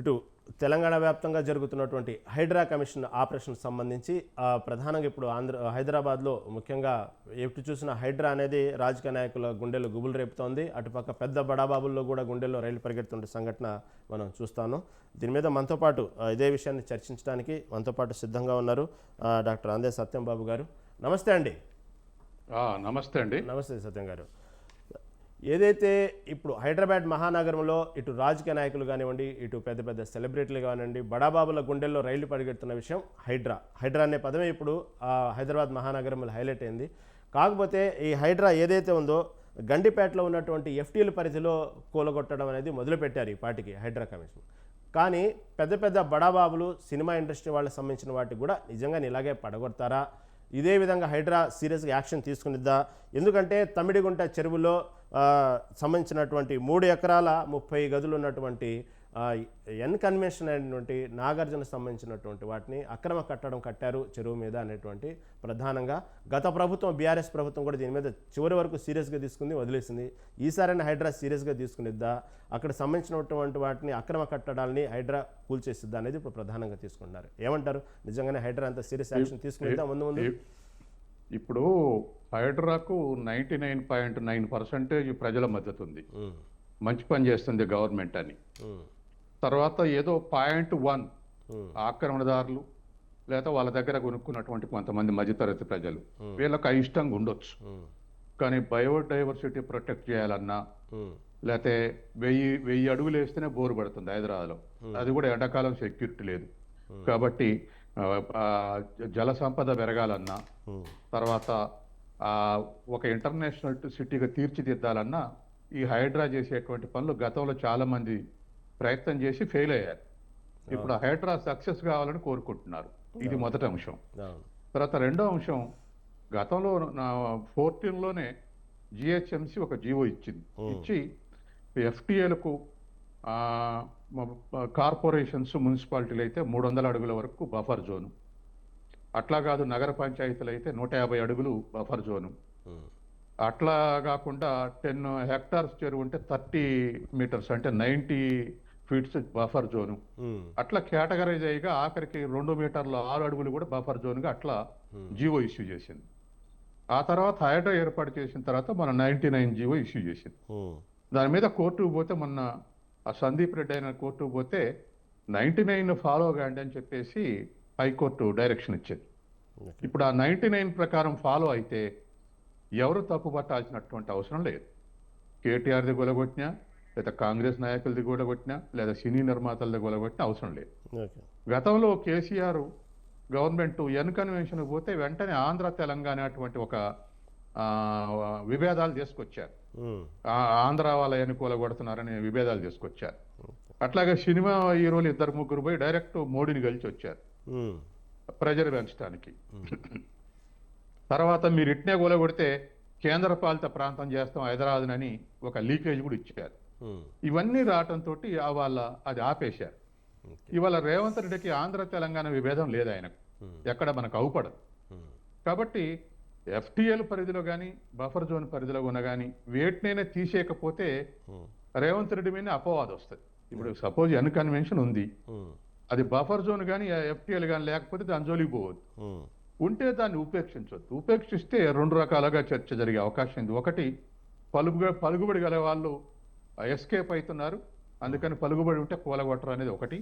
ఇటు తెలంగాణ వ్యాప్తంగా జరుగుతున్నటువంటి హైడ్రా కమిషన్ ఆపరేషన్ సంబంధించి ప్రధానంగా ఇప్పుడు ఆంధ్ర హైదరాబాద్లో ముఖ్యంగా ఎటు చూసిన హైడ్రా అనేది రాజకీయ నాయకుల గుండెలు గుబులు రేపుతోంది. అటుపక్క పెద్ద బడాబాబుల్లో కూడా గుండెల్లో రైలు పరిగెడుతున్న సంఘటన మనం చూస్తాను. దీని మీద మనతో పాటు ఇదే విషయాన్ని చర్చించడానికి మనతో పాటు సిద్ధంగా ఉన్నారు డాక్టర్ అందే సత్యం బాబు గారు. నమస్తే అండి. నమస్తే అండి. నమస్తే సత్యం గారు. ఏదైతే ఇప్పుడు హైదరాబాద్ మహానగరంలో ఇటు రాజకీయ నాయకులు కానివ్వండి ఇటు పెద్ద పెద్ద సెలబ్రిటీలు కానివ్వండి బడాబాబుల గుండెల్లో రైళ్ళు పరిగెడుతున్న విషయం హైడ్రా. హైడ్రా అనే పదమే ఇప్పుడు హైదరాబాద్ మహానగరంలో హైలైట్ అయింది. కాకపోతే ఈ హైడ్రా ఏదైతే ఉందో గండిపేటలో ఉన్నటువంటి ఎఫ్టీల పరిధిలో కూలగొట్టడం అనేది మొదలుపెట్టారు ఈ పార్టీకి హైడ్రా కమిషన్. కానీ పెద్ద పెద్ద బడాబాబులు సినిమా ఇండస్ట్రీ వాళ్ళకి సంబంధించిన వాటికి కూడా నిజంగా ఇలాగే పడగొడతారా? ఇదే విధంగా హైడ్రా సీరియస్గా యాక్షన్ తీసుకునిద్దా? ఎందుకంటే తమిడిగుంట చెరువులో సంబంధించినటువంటి మూడు ఎకరాల ముప్పై గదులు ఉన్నటువంటి ఎన్ కన్వెన్షన్ అయినటువంటి నాగార్జున సంబంధించినటువంటి వాటిని అక్రమ కట్టడం కట్టారు చెరువు మీద అనేటువంటి ప్రధానంగా. గత ప్రభుత్వం బీఆర్ఎస్ ప్రభుత్వం కూడా దీని మీద చివరి వరకు సీరియస్గా తీసుకుంది వదిలేసింది. ఈసారైనా హైడ్రా సీరియస్గా తీసుకునిద్దా? అక్కడ సంబంధించినటువంటి వాటిని అక్రమ కట్టడాలని హైడ్రా కూల్చేసిద్దా అనేది ఇప్పుడు ప్రధానంగా తీసుకుంటున్నారు. ఏమంటారు? నిజంగానే హైడ్రా అంత సీరియస్ యాక్షన్ తీసుకునిద్దా? ముందు ముందు? ఇప్పుడు హైడ్రాకు ninety nine point nine percentage ప్రజల మద్దతు ఉంది మంచి పని చేస్తుంది గవర్నమెంట్ అని. తర్వాత ఏదో పాయింట్ వన్ ఆక్రమణదారులు లేదా వాళ్ళ దగ్గర కొనుక్కున్నటువంటి కొంతమంది మధ్యతరగతి ప్రజలు వీళ్ళకి అయిష్టంగా ఉండొచ్చు. కానీ బయోడైవర్సిటీ ప్రొటెక్ట్ చేయాలన్నా లేకపోతే వెయ్యి వెయ్యి అడుగులు వేస్తేనే బోరు పడుతుంది హైదరాబాద్లో. అది కూడా ఎండాకాలం సెక్యూరిటీ లేదు. కాబట్టి జల సంపద పెరగాలన్నా తర్వాత ఒక ఇంటర్నేషనల్ సిటీగా తీర్చిదిద్దాలన్నా ఈ హైడ్రా చేసేటువంటి పనులు గతంలో చాలా మంది ప్రయత్నం చేసి ఫెయిల్ అయ్యారు. ఇప్పుడు హైడ్రా సక్సెస్ కావాలని కోరుకుంటున్నారు. ఇది మొదటి అంశం. తర్వాత రెండో అంశం గతంలో నా ఫోర్టీన్లోనే జిహెచ్ఎంసి ఒక జీవో ఇచ్చింది. ఇచ్చి ఎఫ్టీఏలకు కార్పొరేషన్స్ మున్సిపాలిటీలు అయితే మూడు వందల అడుగుల వరకు బఫర్ జోను. అట్లా కాదు నగర పంచాయతీలు అయితే నూట యాభై అడుగులు బఫర్ జోను. ఉమ్, అట్లా కాకుండా టెన్ హెక్టార్స్ చెరువు ఉంటే థర్టీ మీటర్స్ అంటే ninety feets buffer zone. Um, అట్లా కేటగరైజ్ అయ్యిగా ఆఖరికి రెండు మీటర్ల ఆరు అడుగులు కూడా బఫర్ జోన్గా అట్లా జీవో ఇష్యూ చేసింది. ఆ తర్వాత హైడ్రా ఏర్పాటు చేసిన తర్వాత మన నైన్టీ నైన్ జీవో ఇష్యూ చేసింది. దాని మీద కోర్టుకు పోతే మొన్న ఆ సందీప్ రెడ్డి అయిన కోర్టుకు పోతే నైన్టీ నైన్ ఫాలో కాండి అని చెప్పేసి హైకోర్టు డైరెక్షన్ ఇచ్చింది. ఇప్పుడు ఆ నైన్టీ నైన్ ప్రకారం ఫాలో అయితే ఎవరు తప్పు పట్టాల్సినటువంటి అవసరం లేదు. కేటీఆర్ది గొలగొట్టినా లేదా కాంగ్రెస్ నాయకులది గొలగొట్టినా లేదా సినీ నిర్మాతలది గొలగొట్టినా అవసరం లేదు. గతంలో కేసీఆర్ గవర్నమెంట్ ఎన్ కన్వెన్షన్ పోతే వెంటనే ఆంధ్ర తెలంగాణ అటువంటి ఒక విభేదాలు తీసుకొచ్చారు ఆంధ్ర వాళ్ళ ఎన్నుకోల కొడుతున్నారని విభేదాలు తీసుకొచ్చారు అట్లాగే సినిమా హీరోలు ఇద్దరు ముగ్గురు పోయి డైరెక్ట్ మోడీని కలిసి వచ్చారు. ప్రెజర్ పెంచడానికి తర్వాత మీరు ఇట్నే కొలగొడితే కేంద్ర పాలిత ప్రాంతం చేస్తాం హైదరాబాద్నని ఒక లీకేజ్ కూడా ఇచ్చారు. ఇవన్నీ రావటంతో వాళ్ళ అది ఆపేశారు. ఇవాళ రేవంత్ రెడ్డికి ఆంధ్ర తెలంగాణ విభేదం లేదు ఆయనకు. ఎక్కడ మనకు అవుపడదు. కాబట్టి ఎఫ్టీఎల్ పరిధిలో కానీ బఫర్ జోన్ పరిధిలో ఉన్న కానీ వేటినైనా తీసేయకపోతే ఉమ్, రేవంత్ రెడ్డి మీద అపవాదం వస్తుంది. ఇప్పుడు సపోజ్ ఎన్ కన్వెన్షన్ ఉంది. ఉమ్, అది బఫర్ జోన్ కానీ ఎఫ్టీఎల్ కానీ లేకపోతే దాని జోలికి పోవద్దు. ఉమ్, ఉంటే దాన్ని ఉపేక్షించవద్దు ఉపేక్షిస్తే రెండు రకాలుగా చర్చ జరిగే అవకాశం ఉంది. ఒకటి పలుగు పలుకుబడి గల వాళ్ళు ఎస్కేప్ అవుతున్నారు అందుకని పలుకుబడి ఉంటే కూలగొట్టరు అనేది ఒకటి.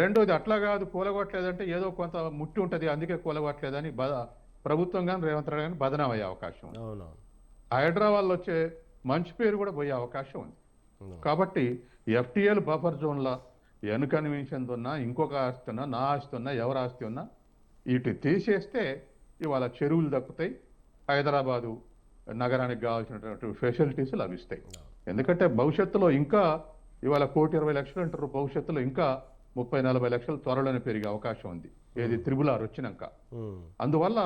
రెండోది అట్లా కాదు కూలగొట్టలేదంటే ఏదో కొంత ముట్టి ఉంటుంది అందుకే కూలగొట్టలేదని బద ప్రభుత్వం కానీ రేవంత్ రెడ్డి కానీ బదనాం అయ్యే అవకాశం ఉంది. హైదరాబాద్లో వచ్చే మంచి పేరు కూడా పోయే అవకాశం ఉంది. కాబట్టి ఎఫ్టీఎల్ బఫర్ జోన్ల ఎన్ కన్వెన్షన్ ఉన్నా ఇంకొక ఆస్తి ఉన్నా నా ఆస్తి ఉన్నా ఎవరి ఆస్తి ఉన్నా వీటి తీసేస్తే ఇవాళ చెరువులు దక్కుతాయి హైదరాబాదు నగరానికి కావాల్సినటువంటి ఫెసిలిటీస్ లభిస్తాయి. ఎందుకంటే భవిష్యత్తులో ఇంకా ఇవాళ కోటి ఇరవై లక్షలు అంటారు భవిష్యత్తులో ఇంకా ముప్పై నలభై లక్షలు త్వరలోనే పెరిగే అవకాశం ఉంది. ఏది త్రిబుల్ ఆర్ వచ్చినాక. అందువల్ల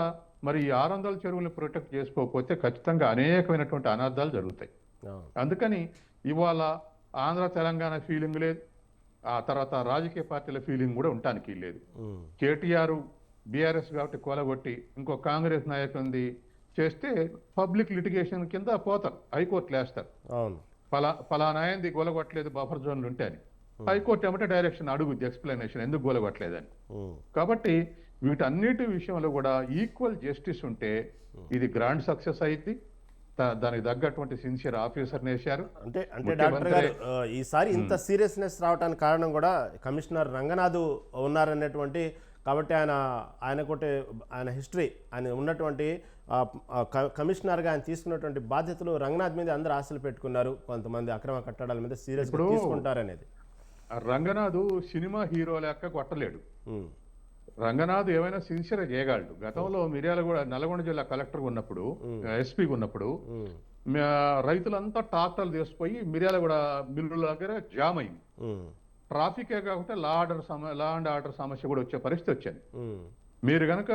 మరి ఈ ఆరు వందల చెరువులను ప్రొటెక్ట్ చేసుకోకపోతే ఖచ్చితంగా అనేకమైనటువంటి అనార్థాలు జరుగుతాయి. అందుకని ఇవాళ ఆంధ్ర తెలంగాణ ఫీలింగ్ లేదు. ఆ తర్వాత రాజకీయ పార్టీల ఫీలింగ్ కూడా ఉండటానికి లేదు. కేటీఆర్ బీఆర్ఎస్ కాబట్టి కొలగొట్టి ఇంకో కాంగ్రెస్ నాయకునిది చేస్తే పబ్లిక్ లిటిగేషన్ కింద పోతారు హైకోర్టులు వేస్తారు ఫలా ఫలానాయంది గొలగొట్టలేదు బఫర్ జోన్లు ఉంటే అని. హైకోర్టు ఏమంటే డైరెక్షన్ అడుగుద్ది ఎక్స్ప్లెనేషన్ ఎందుకు గోలగొట్టలేదని. ఉమ్, కాబట్టి వీటన్నిటి విషయంలో కూడా ఈక్వల్ జస్టిస్ ఉంటే ఇది గ్రాండ్ సక్సెస్ అయింది దానికి తగ్గటువంటి సిన్సియర్ ఆఫీసర్ వేశారు. అంటే అంటే డాక్టర్ గారు ఈసారి ఇంత సీరియస్నెస్ రావడానికి కారణం కూడా కమిషనర్ రంగనాథ్ ఉన్నారనేటువంటి కాబట్టి ఆయన ఆయన కొట్టే ఆయన హిస్టరీ ఆయన ఉన్నటువంటి కమిషనర్గా ఆయన తీసుకున్నటువంటి బాధ్యతలు రంగనాథ్ మీద అందరూ ఆశలు పెట్టుకున్నారు. కొంతమంది అక్రమ కట్టడాల మీద ఇప్పుడు- తీసుకుంటారనేది. రంగనాథ్ సినిమా హీరో లెక్క కొట్టలేడు. రంగనాథ్ ఏమైనా సిన్సియర్ చేయగలడు. గతంలో మిర్యాలగూడ నల్గొండ జిల్లా కలెక్టర్ ఉన్నప్పుడు ఎస్పీ ఉన్నప్పుడు రైతులంతా ట్రాక్టర్లు తీసుకుపోయి మిర్యాలగూడ మిల్లుల దగ్గర జామ్ అయింది. ట్రాఫికే కాకుండా law order law and order సమస్య కూడా వచ్చే పరిస్థితి వచ్చింది. మీరు కనుక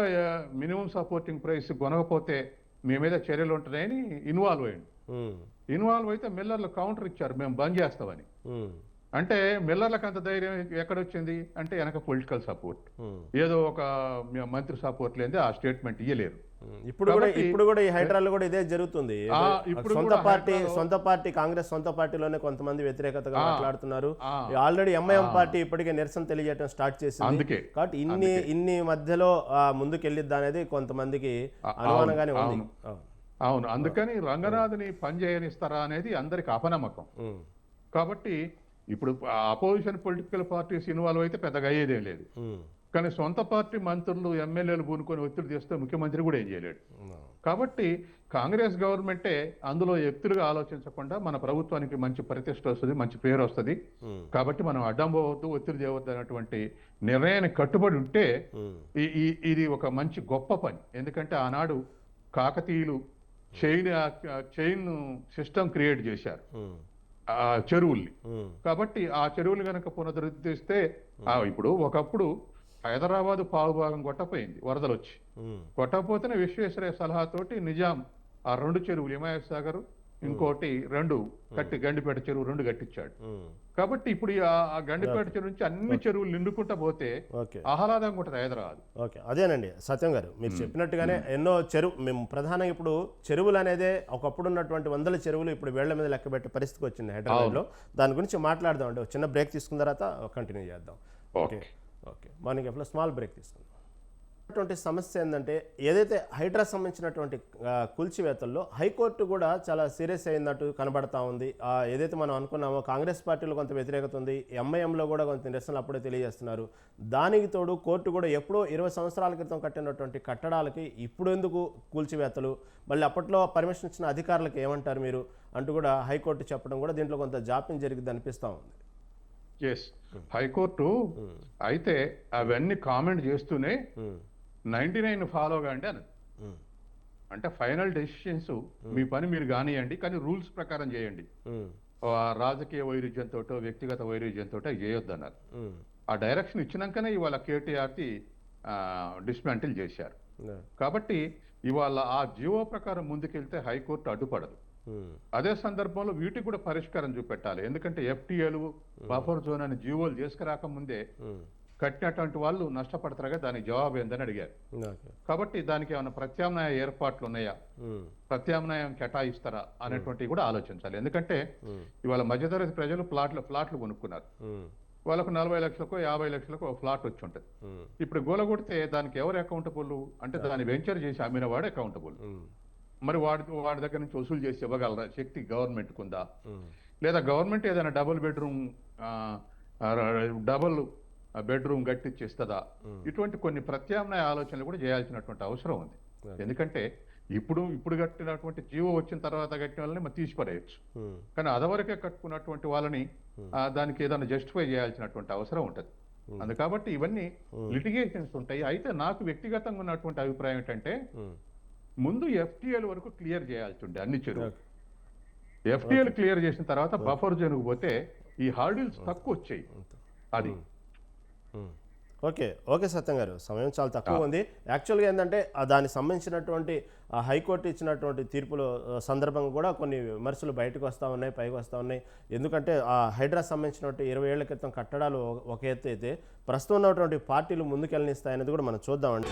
మినిమం సపోర్టింగ్ ప్రైస్ కొనకపోతే మీ మీద చర్యలు ఉంటున్నాయని ఇన్వాల్వ్ అయ్యండి. ఇన్వాల్వ్ అయితే మిల్లర్లు కౌంటర్ ఇచ్చారు మేము బంద్ చేస్తామని. అంటే మిల్లర్లకు అంత ధైర్యం ఎక్కడొచ్చింది? అంటే వెనక పొలిటికల్ సపోర్ట్. ఏదో ఒక మంత్రి సపోర్ట్ లేదే ఆ స్టేట్మెంట్ ఇయ్యలేరు. ఇప్పుడు కూడా ఇప్పుడు కూడా ఈ హైడ్రాలో కూడా ఇదే జరుగుతుంది. సొంత పార్టీ సొంత పార్టీ కాంగ్రెస్ సొంత పార్టీలోనే కొంతమంది వ్యతిరేకతగా మాట్లాడుతున్నారు. ఆల్రెడీ ఎంఐఎం పార్టీ ఇప్పటికే నిరసన తెలియజేయడం స్టార్ట్ చేసింది. అందుకే. కాబట్టి ఇన్ని ఇన్ని మధ్యలో ముందుకెళ్ళిద్దా అనేది కొంతమందికి అనుమానంగానే ఉంది. అవును. అందుకని రంగనాథ్ని పని చేయనిస్తారా అనేది అందరికి అపనమ్మకం. కాబట్టి ఇప్పుడు అపోజిషన్ పొలిటికల్ పార్టీస్ ఇన్వాల్వ్ అయితే పెద్దగా అయ్యేదేం లేదు. కానీ సొంత పార్టీ మంత్రులు ఎమ్మెల్యేలు పూనుకొని ఒత్తిడి చేస్తే ముఖ్యమంత్రి కూడా ఏం చేయలేడు. కాబట్టి కాంగ్రెస్ గవర్నమెంటే అందులో ఎత్తులుగా ఆలోచించకుండా మన ప్రభుత్వానికి మంచి ప్రతిష్ట వస్తుంది మంచి పేరు వస్తుంది. కాబట్టి మనం అడ్డం పోవద్దు ఒత్తిడి చేయవద్దు అన్నటువంటి నిర్ణయానికి కట్టుబడి ఉంటే ఇది ఒక మంచి గొప్ప పని. ఎందుకంటే ఆనాడు కాకతీయులు చైన్ చైన్ సిస్టమ్ క్రియేట్ చేశారు. ఆ చెరువుల్ని. కాబట్టి ఆ చెరువులు కనుక పునరుద్ధరిస్తే ఇప్పుడు ఒకప్పుడు హైదరాబాద్ పావుభాగం కొట్టపోయింది వరదలు వచ్చి ఉమ్, కొట్టకపోతేనే విశ్వేశ్వరయ్య సలహాతోటి నిజాం ఆ రెండు చెరువులు హిమాయత్ సాగర్ ఇంకోటి రెండు కట్టి గండిపేట చెరువు రెండు కట్టించాడు. కాబట్టి ఇప్పుడు ఆ- గండిపేట చెరువు నుంచి అన్ని చెరువులు నిండుకుంటా పోతే ఓకే. ఆహ్లాదంగా ఉంటుంది హైదరాబాద్. ఓకే. అదేనండి సత్యం గారు మీరు చెప్పినట్టుగానే ఎన్నో చెరువు మేము ప్రధానంగా ఇప్పుడు చెరువులు అనేదే ఒకప్పుడు ఉన్నటువంటి వందల చెరువులు ఇప్పుడు వేళ్ళ మీద లెక్క పెట్టే పరిస్థితికి వచ్చింది హైదరాబాద్లో. దాని గురించి మాట్లాడదాం అండి ఒక చిన్న బ్రేక్ తీసుకున్న తర్వాత కంటిన్యూ చేద్దాం. ఓకే. ఓకే. ఓకే. మార్నింగ్ ఎఫ్లో స్మాల్ బ్రేక్ తీసుకుందాం. అటువంటి సమస్య ఏంటంటే ఏదైతే హైడ్రా సంబంధించినటువంటి కూల్చివేతల్లో హైకోర్టు కూడా చాలా సీరియస్ అయినట్టు కనబడతా ఉంది. ఏదైతే మనం అనుకున్నామో కాంగ్రెస్ పార్టీలో కొంత వ్యతిరేకత ఉంది. ఎంఐఎంలో కూడా కొంత నిరసనలు అప్పుడే తెలియజేస్తున్నారు. దానికి తోడు కోర్టు కూడా ఎప్పుడో ఇరవై సంవత్సరాల క్రితం కట్టినటువంటి కట్టడాలకి ఇప్పుడు ఎందుకు కూల్చివేతలు? మళ్ళీ అప్పట్లో పర్మిషన్ ఇచ్చిన అధికారులకు ఏమంటారు మీరు? అంటూ కూడా హైకోర్టు చెప్పడం కూడా దీంట్లో కొంత జాప్యం జరిగింది అనిపిస్తూ ఉంది. ఎస్ హైకోర్టు అయితే అవన్నీ కామెంట్ చేస్తూనే నైన్టీ నైన్ ఫాలో కాండి అని ఉమ్, అంటే ఫైనల్ డెసిషన్స్ మీ పని మీరు కానియండి కానీ రూల్స్ ప్రకారం చేయండి. రాజకీయ వైరుధ్యంతో వ్యక్తిగత వైరుధ్యంతో చేయొద్దు అన్నారు. ఉమ్, ఆ డైరెక్షన్ ఇచ్చినాకనే ఇవాళ కేటీఆర్కి డిస్మాంటిల్ చేశారు. కాబట్టి ఇవాళ ఆ జీవో ప్రకారం ముందుకెళ్తే హైకోర్టు అడ్డుపడదు. అదే సందర్భంలో వీటికి కూడా పరిష్కారం చూపెట్టాలి. ఎందుకంటే ఎఫ్టీఏలు బఫర్ జోన్ అని జీవోలు చేసుకురాకముందే కట్టినటువంటి వాళ్ళు నష్టపడతారుగా దానికి జవాబు ఏందని అడిగారు. కాబట్టి దానికి ఏమైనా ప్రత్యామ్నాయ ఏర్పాట్లు ఉన్నాయా? ప్రత్యామ్నాయం కేటాయిస్తారా అనేటువంటివి కూడా ఆలోచించాలి. ఎందుకంటే ఇవాళ మధ్యతరగతి ప్రజలు ప్లాట్లు ప్లాట్లు కొనుక్కున్నారు. వాళ్ళకు నలభై లక్షలకు యాభై లక్షలకు ఒక ఫ్లాట్ వచ్చి ఉంటుంది. ఇప్పుడు గోల కొడితే దానికి ఎవరు అకౌంటబుల్ అంటే దాన్ని వెంచర్ చేసి అమ్మిన వాడు అకౌంటబుల్ మరి వాడి వాడి దగ్గర నుంచి వసూలు చేసి ఇవ్వగలరా? శక్తి గవర్నమెంట్ కుందా? లేదా గవర్నమెంట్ ఏదైనా డబుల్ బెడ్రూమ్ డబుల్ బెడ్రూమ్ కట్టించి ఇస్తుందా ఇటువంటి కొన్ని ప్రత్యామ్నాయ ఆలోచనలు కూడా చేయాల్సినటువంటి అవసరం ఉంది. ఎందుకంటే ఇప్పుడు ఇప్పుడు కట్టినటువంటి జీవో వచ్చిన తర్వాత కట్టిన వాళ్ళని మనం తీసిపడేయచ్చు కానీ అదవరకే కట్టుకున్నటువంటి వాళ్ళని దానికి ఏదైనా జస్టిఫై చేయాల్సినటువంటి అవసరం ఉంటుంది. అందు కాబట్టి ఇవన్నీ లిటిగేషన్స్ ఉంటాయి. అయితే నాకు వ్యక్తిగతంగా ఉన్నటువంటి అభిప్రాయం ఏంటంటే ముందు ఎఫ్టీఎల్ వరకు క్లియర్ చేయాల్సి ఉండే అన్ని చెరువు. ఎఫ్టీఎల్ క్లియర్ చేసిన తర్వాత బఫర్ జోన్కు పోతే ఈ హార్డిల్స్ తక్కువ వచ్చాయి. అది. ఓకే ఓకే సత్యం గారు. సమయం చాలా తక్కువ ఉంది. యాక్చువల్గా ఏంటంటే ఆ దానికి సంబంధించినటువంటి ఆ హైకోర్టు ఇచ్చినటువంటి తీర్పుల సందర్భంగా కూడా కొన్ని విమర్శలు బయటకు వస్తూ ఉన్నాయి పైకి వస్తూ ఉన్నాయి. ఎందుకంటే ఆ హైడ్రా సంబంధించినటువంటి ఇరవై ఏళ్ళ క్రితం కట్టడాలు ఒక- ఒక ఎత్తు అయితే ప్రస్తుతం ఉన్నటువంటి పార్టీలు ముందుకెళ్ళనిస్తాయనేది కూడా మనం చూద్దామండి.